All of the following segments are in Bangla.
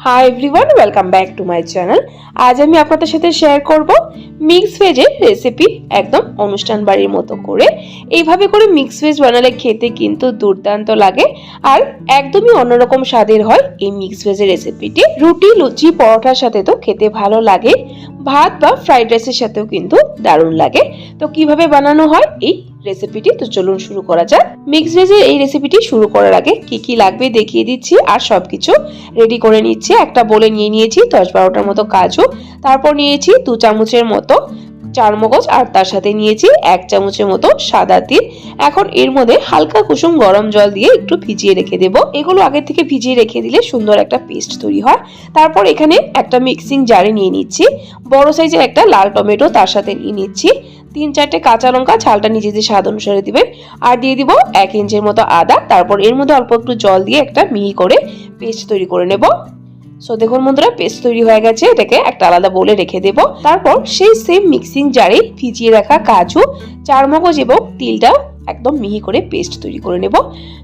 Hi everyone welcome back to my channel আজ আমি আপনাদের সাথে শেয়ার করব মিক্স ভেজের রেসিপি একদম অনুষ্ঠান বাড়ির মতো করে। এইভাবে করে মিক্স ভেজ বানালে খেতে কিন্তু দুর্দান্ত লাগে আর একদমই অন্যরকম স্বাদের হয় এই মিক্স ভেজের রেসিপিটি রুটি, লুচি, পরোটার সাথে তো খেতে ভালো লাগে। ভাত বা ফ্রাইড রাইসের সাথেও কিন্তু দারুণ লাগে। তো কীভাবে বানানো হয় এই রেসিপিটি তো চলুন শুরু করা যাক। মিক্স ভেজের এই রেসিপিটি শুরু করার আগে কি কি লাগবে দেখিয়ে দিচ্ছি, আর সবকিছু রেডি করে নিচ্ছি। একটা বলে নিয়ে নিয়েছি, দশ বারোটার মতো কাজু। তারপর নিয়েছি দু চামচের মতো চার মগজ আর তার সাথে নিয়েছি এক চামচের মতো সাদা তিল। এখন এর মধ্যে হালকা কুসুম গরম জল দিয়ে একটু ভিজিয়ে রেখে দেব। এগুলো আগে থেকে ভিজিয়ে রেখে দিলে সুন্দর একটা পেস্ট তৈরি হয়। তারপর এখানে একটা মিক্সিং জারে নিয়ে নিচ্ছি। বড় সাইজের একটা লাল টমেটো তার সাথে নিয়ে নিচ্ছি। তিন চারটে কাঁচা লঙ্কা ঝালটা নিজেদের স্বাদ অনুসারে দিবেন, আর দিয়ে দিব এক ইঞ্চের মতো আদা। তারপর এর মধ্যে অল্প একটু জল দিয়ে একটা মিহি করে পেস্ট তৈরি করে নেব। সো দেখুন বন্ধুরা, পেস্ট তৈরি হয়ে গেছে, এটাকে একটা আলাদা বলে রেখে দেব। তারপর সেই সেম মিক্সিং জারে ভিজিয়ে রাখা কাজু, চারমগজ এবং তিলটাও একদম মিহি করে পেস্ট তৈরি করে নেব।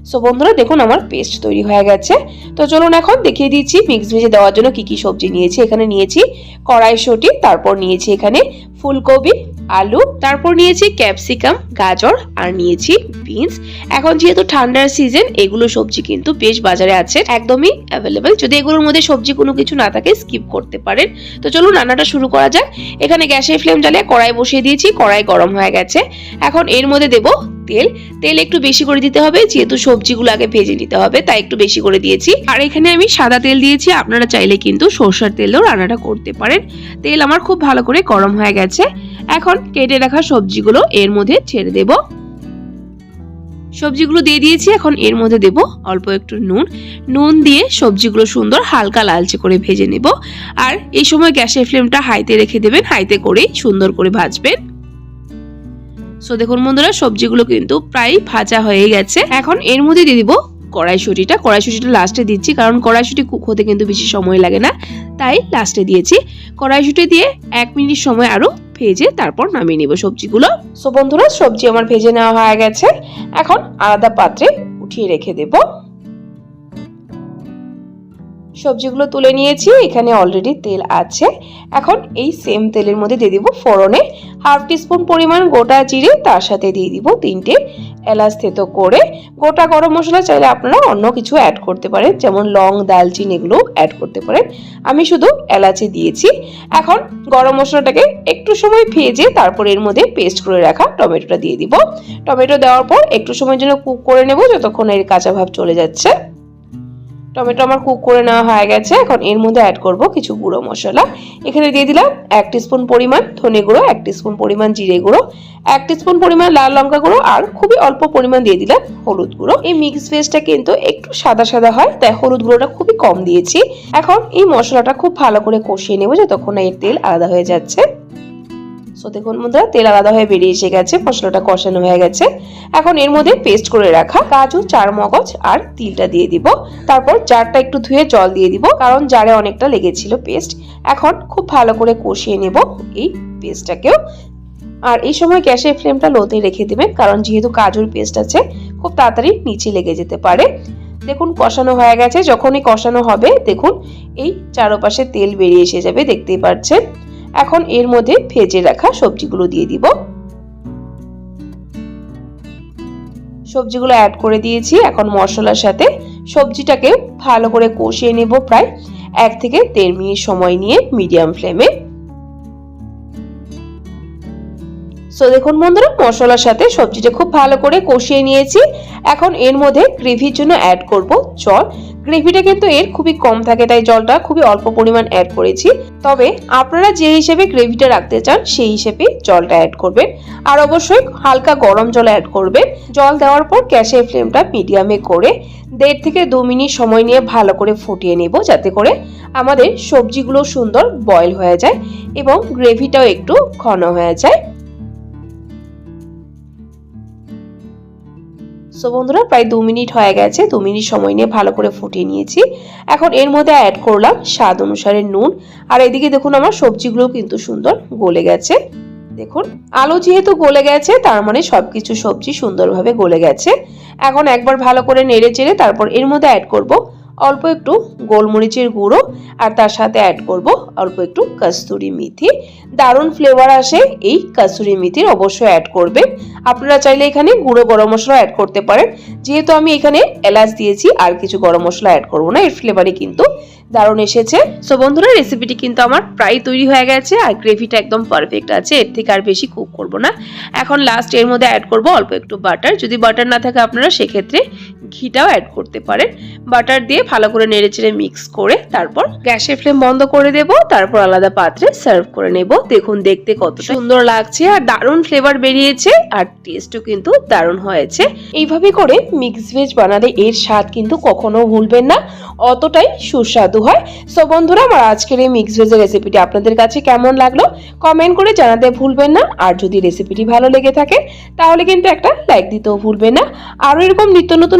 সো বন্ধুরা, দেখুন আমার পেস্ট তৈরি হয়ে গেছে। তো চলুন এখন দেখিয়ে দিচ্ছি মিক্স ভেজে দেওয়ার জন্য কি কি সবজি নিয়েছি। এখানে নিয়েছি কড়াইশুঁটি, তারপর নিয়েছি এখানে ফুলকপি, আলু, তারপর নিয়েছি ক্যাপসিকাম গাজর, আর নিয়েছি বিনস এখন যেহেতু ঠান্ডার সিজন এগুলো সবজি কিন্তু বেশ বাজারে আছে, একদমই অ্যাভেলেবেল যদি এগুলোর মধ্যে সবজি কোনো কিছু না থাকে স্কিপ করতে পারেন। তো চলুন রান্নাটা শুরু করা যাক। এখানে গ্যাসের ফ্লেম জ্বালিয়ে কড়াই বসিয়ে দিয়েছি, কড়াই গরম হয়ে গেছে। এখন এর মধ্যে দেব তেল। তেল একটু বেশি করে দিতে হবে, যেহেতু সবজিগুলো আগে ভেজে নিতে হবে, তাই একটু বেশি করে দিয়েছি। আর এখানে আমি সাদা তেল দিয়েছি, আপনারা চাইলে কিন্তু সরষার তেলেও রান্নাটা করতে পারেন। তেল আমার খুব ভালো করে গরম হয়ে গেছে। এখন কেটে রাখা সবজিগুলো এর মধ্যে ছেড়ে দেব। সবজিগুলো দিয়ে দিয়েছি, এখন এর মধ্যে দেব অল্প একটু নুন। নুন দিয়ে সবজিগুলো সুন্দর হালকা লালচে করে ভেজে নেব। আর এই সময় গ্যাসের ফ্লেমটা হাইতে রেখে দেবেন, হাইতে করেই সুন্দর করে ভাজবেন। সো দেখুন বন্ধুরা, সবজিগুলো কিন্তু প্রায় ভাজা হয়ে গেছে। এখন এর মধ্যে দিয়ে দিব কড়াইশুটিটা। কড়াইশুটিটা লাস্টে দিচ্ছি, কারণ কড়াইশুটি হতে কিন্তু বেশি সময় লাগে না। তাই লাস্টে দিয়েছি। কড়াইশুটি দিয়ে এক মিনিট সময় আরও ভেজে তারপর নামিয়ে নেব সবজিগুলো। সো বন্ধুরা, সবজি আমার ভেজে নেওয়া হয়ে গেছে। এখন আলাদা পাত্রে উঠিয়ে রেখে দেব। সবজিগুলো তুলে নিয়েছি, এখানে অলরেডি তেল আছে। এখন এই সেম তেলের মধ্যে দিয়ে দিব ফোড়নে হাফ টিস্পুন পরিমাণ গোটা জিরে, তার সাথে দিয়ে দিব তিনটে এলাচ থেতো করে। গোটা গরম মশলা চাইলে আপনারা অন্য কিছু অ্যাড করতে পারেন, যেমন লং, দালচিনি এগুলো অ্যাড করতে পারেন। আমি শুধু এলাচি দিয়েছি। এখন গরম মশলাটাকে একটু সময় ভেজে তারপর এর মধ্যে পেস্ট করে রাখা টমেটোটা দিয়ে দিব। টমেটো দেওয়ার পর একটু সময়ের জন্য কুক করে নেব, যতক্ষণ এর কাঁচা ভাব চলে যাচ্ছে। টমেটো আমার কুক করে নেওয়া হয়ে গেছে। এখন এর মধ্যে অ্যাড করব কিছু গুঁড়ো মশলা। এখানে দিয়ে দিলাম এক স্পুন পরিমাণ ধনে গুঁড়ো, এক স্পুন পরিমাণ জিরে গুঁড়ো, এক স্পুন পরিমাণ লাল লঙ্কা গুঁড়ো আর খুবই অল্প পরিমাণ দিয়ে দিলাম হলুদ গুঁড়ো। এই মিক্স ভেজটা কিন্তু একটু সাদা সাদা হয়, তাই হলুদ গুঁড়োটা খুবই কম দিয়েছি। এখন এই মশলাটা খুব ভালো করে কষিয়ে নেব, যতক্ষণ না এর তেল আলাদা হয়ে যাচ্ছে। সো দেখুন বন্ধুরা তেল আলাদা হয়ে বেরিয়ে এসে গেছে মশলাটা কষানো হয়ে গেছে। এখন এর মধ্যে পেস্ট করে রাখা কাজু চার মগজ আর তিলটা দিয়ে দিব। তারপর জারটা একটু ধুয়ে জল দিয়ে দিব, কারণ জারে অনেকটা লেগেছিল পেস্ট এখন খুব ভালো করে কষিয়ে নেব এই পেস্টটাকেও আর এই সময় গ্যাসের ফ্লেমটা লোতে রেখে দেবেন, কারণ যেহেতু কাজুর পেস্ট আছে, খুব তাড়াতাড়ি নিচে লেগে যেতে পারে। দেখুন, কষানো হয়ে গেছে, যখনই কষানো হবে, দেখুন, এই চারপাশে তেল বেরিয়ে এসে যাবে, দেখতেই পাচ্ছেন। এখন এর মধ্যে ভেজে রাখা সবজিগুলো দিয়ে দিব। সবজিগুলো অ্যাড করে দিয়েছি। এখন মশলার সাথে সবজিটাকে ভালো করে কষিয়ে নেব প্রায় এক থেকে দেড় মিনিট সময় নিয়ে মিডিয়াম ফ্লেমে। সো দেখুন বন্ধুরা, মশলার সাথে সবজিটা খুব ভালো করে কষিয়ে নিয়েছি। এখন এর মধ্যে গ্রেভির জন্য অ্যাড করব জল। গ্রেভিটা কিন্তু এর খুবই কম থাকে, তাই জলটা খুবই অল্প পরিমাণ অ্যাড করেছি। তবে আপনারা যে হিসেবে গ্রেভিটা রাখতে চান, সেই হিসেবে জলটা অ্যাড করবেন। আর অবশ্যই হালকা গরম জল অ্যাড করবেন। জল দেওয়ার পর গ্যাসের ফ্লেমটা মিডিয়ামে করে দেড় থেকে দু মিনিট সময় নিয়ে ভালো করে ফুটিয়ে নেব, যাতে করে আমাদের সবজিগুলো সুন্দর বয়েল হয়ে যায় এবং গ্রেভিটাও একটু ঘন হয়ে যায়। সো বন্ধুরা, প্রায় দু মিনিট হয়ে গেছে, দু মিনিট সময় নিয়ে ভালো করে ফুটিয়ে নিয়েছি। এখন এর মধ্যে অ্যাড করলাম স্বাদ অনুসারে নুন। আর এদিকে দেখুন, আমার সবজিগুলো কিন্তু সুন্দর গলে গেছে। দেখুন, আলু যেহেতু গলে গেছে, তার মানে সবকিছু সবজি সুন্দরভাবে গলে গেছে। এখন একবার ভালো করে নেড়ে চেড়ে তারপর এর মধ্যে অ্যাড করব অল্প একটু গোলমরিচের গুঁড়ো, আর তার সাথে অ্যাড করব অল্প একটু কস্তুরি মেথি। দারুণ ফ্লেভার আসে, এই কস্তুরি মেথির অবশ্যই অ্যাড করবেন। আপনারা চাইলে এখানে গুঁড়ো গরম মশলা অ্যাড করতে পারেন। যেহেতু আমি এখানে এলাচ দিয়েছি, আর কিছু গরম মশলা অ্যাড করব না, এর ফ্লেভারে কিন্তু দারুণ এসেছে। সো বন্ধুরা রেসিপিটি কিন্তু আমার প্রায় তৈরি হয়ে গেছে, আর গ্রেভিটা একদম পারফেক্ট আছে, এর থেকে আর বেশি কুক করব না। এখন লাস্ট এর মধ্যে অ্যাড করব অল্প একটু বাটার যদি বাটার না থাকে আপনারা সেক্ষেত্রে ঘিটাও অ্যাড করতে পারেন। বাটার দিয়ে ভালো করে নেড়েচেড়ে মিক্স করে তারপর গ্যাসের ফ্লেম বন্ধ করে দেব, তারপর আলাদা পাত্রে সার্ভ করে নেব। দেখুন, দেখতে কত সুন্দর লাগছে আর দারুণ ফ্লেভার বেরিয়েছে আর টেস্টও কিন্তু দারুণ হয়েছে। এইভাবে করে মিক্স ভেজ বানালে এর স্বাদ কিন্তু কখনো ভুলবেন না, অতটাই সুস্বাদু হয়। সো বন্ধুরা, আমার আজকের এই মিক্স ভেজের রেসিপিটি আপনাদের কাছে কেমন লাগল? কমেন্ট করে জানাতে ভুলবেন না। আর যদি রেসিপিটি ভালো লেগে থাকে, তাহলে কিন্তু একটা লাইক দিতেও ভুলবেন না। আরও এরকম নিত্য নতুন